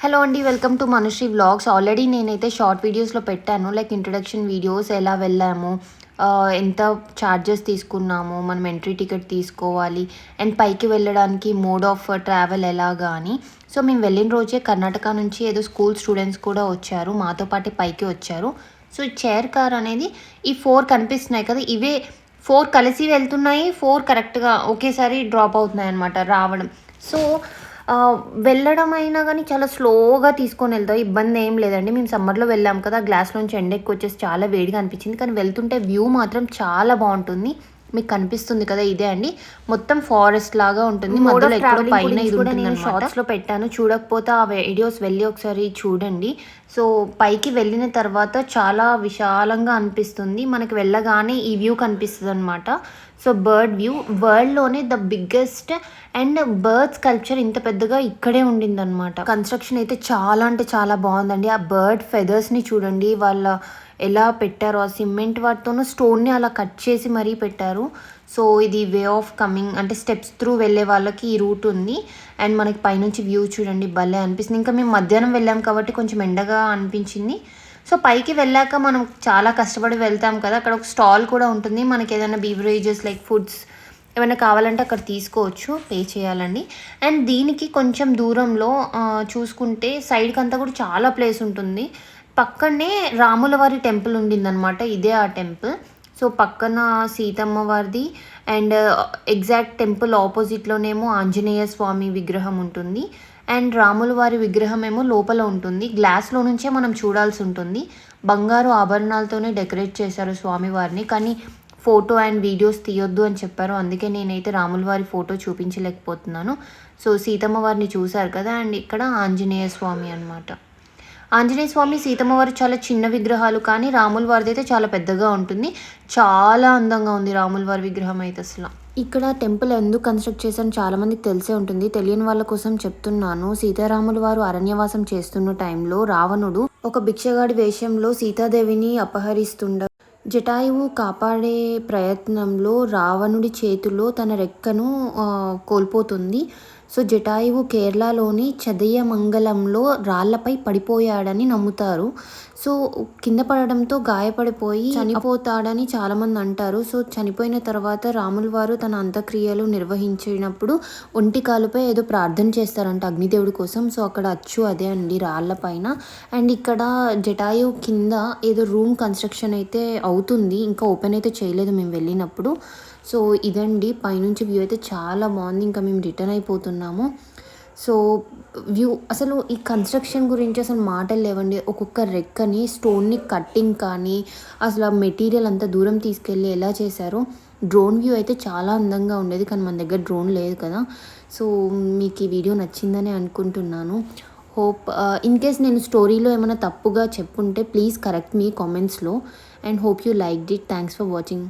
Hello అండి welcome to Manushri vlogs already నేనైతే short వీడియోస్లో పెట్టాను లైక్ ఇంట్రడక్షన్ వీడియోస్ ఎలా వెళ్ళాము uh, ఎంత ఛార్జెస్ తీసుకున్నాము మనం ఎంట్రీ టికెట్ తీసుకోవాలి అండ్ పైకి వెళ్ళడానికి మోడ్ ఆఫ్ ట్రావెల్ ఎలాగా అని సో మేము వెళ్ళిన రోజే కర్ణాటక నుంచి ఏదో స్కూల్ స్టూడెంట్స్ కూడా వచ్చారు మాతో పాటు పైకి వచ్చారు. సో ఈ చైర్ కార్ అనేది ఈ ఫోర్ కనిపిస్తున్నాయి కదా ఇవే ఫోర్ కలిసి వెళ్తున్నాయి ఫోర్ కరెక్ట్గా ఒకేసారి డ్రాప్ అవుతున్నాయి అనమాట రావడం. సో వెళ్ళడం అయినా కానీ చాలా స్లోగా తీసుకొని వెళ్తాం ఇబ్బంది ఏం లేదండి. మేము సమ్మర్లో వెళ్ళాం కదా గ్లాస్లోంచి ఎండెక్కి వచ్చేసి చాలా వేడిగా అనిపించింది. కానీ వెళ్తుంటే వ్యూ మాత్రం చాలా బాగుంటుంది. మీకు కనిపిస్తుంది కదా ఇదే అండి. మొత్తం ఫారెస్ట్ లాగా ఉంటుంది. మధ్యలో ఎక్కడో పైన ఇది ఉంటుంది షార్ట్స్లో పెట్టాను. చూడకపోతే ఆ వీడియోస్ వెళ్ళి ఒకసారి చూడండి. సో పైకి వెళ్ళిన తర్వాత చాలా విశాలంగా అనిపిస్తుంది. మనకి వెళ్ళగానే ఈ వ్యూ కనిపిస్తుంది అనమాట so bird view వరల్డ్లోనే the biggest and birds culture ఇంత పెద్దగా ఇక్కడే ఉండింది అనమాట కన్స్ట్రక్షన్ అయితే చాలా అంటే చాలా బాగుందండి. ఆ బర్డ్ ఫెదర్స్ని చూడండి. వాళ్ళ ఎలా పెట్టారో ఆ సిమెంట్ వాటితోనూ స్టోన్ని అలా కట్ చేసి మరీ పెట్టారు. సో ఇది వే ఆఫ్ కమింగ్ అంటే స్టెప్స్ త్రూ వెళ్ళే వాళ్ళకి ఈ రూట్ ఉంది. అండ్ మనకి పైనుంచి వ్యూ చూడండి భలే అనిపిస్తుంది. ఇంకా మేము మధ్యాహ్నం వెళ్ళాం కాబట్టి కొంచెం ఎండగా అనిపించింది. సో పైకి వెళ్ళాక మనం చాలా కష్టపడి వెళ్తాం కదా అక్కడ ఒక స్టాల్ కూడా ఉంటుంది. మనకి ఏదైనా బీవరేజెస్ లైక్ ఫుడ్స్ ఏమైనా కావాలంటే అక్కడ తీసుకోవచ్చు పే చేయాలండి. అండ్ దీనికి కొంచెం దూరంలో చూసుకుంటే సైడ్కి అంతా కూడా చాలా ప్లేస్ ఉంటుంది. పక్కనే రాముల వారి టెంపుల్ ఉండిందనమాట ఇదే ఆ టెంపుల్. సో పక్కన సీతమ్మ వారిది అండ్ ఎగ్జాక్ట్ టెంపుల్ ఆపోజిట్లోనేమో ఆంజనేయ స్వామి విగ్రహం ఉంటుంది. అండ్ రాముల వారి విగ్రహం ఏమో లోపల ఉంటుంది. గ్లాస్లో నుంచే మనం చూడాల్సి ఉంటుంది. బంగారు ఆభరణాలతోనే డెకరేట్ చేశారు స్వామివారిని కానీ ఫోటో అండ్ వీడియోస్ తీయొద్దు అని చెప్పారు. అందుకే నేనైతే రాముల వారి ఫోటో చూపించలేకపోతున్నాను. సో సీతమ్మ వారిని చూశారు కదా. అండ్ ఇక్కడ ఆంజనేయ స్వామి అన్నమాట. ఆంజనేయ స్వామి సీతమ్మ వారు చాలా చిన్న విగ్రహాలు కానీ రాముల వారిది అయితే చాలా పెద్దగా ఉంటుంది. చాలా అందంగా ఉంది రాముల వారి విగ్రహం అయితే అసలు. ఇక్కడ టెంపుల్ ఎందుకు కన్స్ట్రక్ట్ చేశారని చాలా మందికి తెలిసే ఉంటుంది. తెలియని వాళ్ళ కోసం చెప్తున్నాను. సీతారాముల వారు అరణ్యవాసం చేస్తున్న టైంలో రావణుడు ఒక భిక్షగాడి వేషంలో సీతాదేవిని అపహరిస్తుండ జటాయువు కాపాడే ప్రయత్నంలో రావణుడి చేతిలో తన రెక్కను కోల్పోతుంది. సో జటాయువు కేరళలోని చదయమంగళంలో రాళ్ళపై పడిపోయాడని నమ్ముతారు. సో కింద పడడంతో గాయపడిపోయి చనిపోతాడని చాలామంది అంటారు. సో చనిపోయిన తర్వాత రాముల వారు తన అంత్యక్రియలు నిర్వహించినప్పుడు ఒంటి కాలుపై ఏదో ప్రార్థన చేస్తారంట అగ్నిదేవుడి కోసం. సో అక్కడ అచ్చు అదే అండి రాళ్ళపైన అండ్ ఇక్కడ జటాయు కింద ఏదో రూమ్ కన్స్ట్రక్షన్ అయితే అవుతుంది. ఇంకా ఓపెన్ అయితే చేయలేదు మేము వెళ్ళినప్పుడు. సో ఇదండి పైనుంచి వ్యూ అయితే చాలా బాగుంది. ఇంకా మేము రిటర్న్ అయిపోతున్నాం. అయిపోతున్నాము సో వ్యూ అసలు ఈ కన్స్ట్రక్షన్ గురించి అసలు మాటలు లేవండి. ఒక్కొక్క రెక్కని స్టోన్ని కట్టింగ్ కానీ అసలు ఆ మెటీరియల్ అంతా దూరం తీసుకెళ్ళి ఎలా చేశారో? డ్రోన్ వ్యూ అయితే చాలా అందంగా ఉండేది కానీ మన దగ్గర డ్రోన్ లేదు కదా. సో మీకు ఈ వీడియో నచ్చిందని అనుకుంటున్నాను. హోప్ ఇన్ కేస్ నేను స్టోరీలో ఏమైనా తప్పుగా చెప్పుంటే ప్లీజ్ కరెక్ట్ మీ కామెంట్స్లో. And hope you liked it thanks for watching.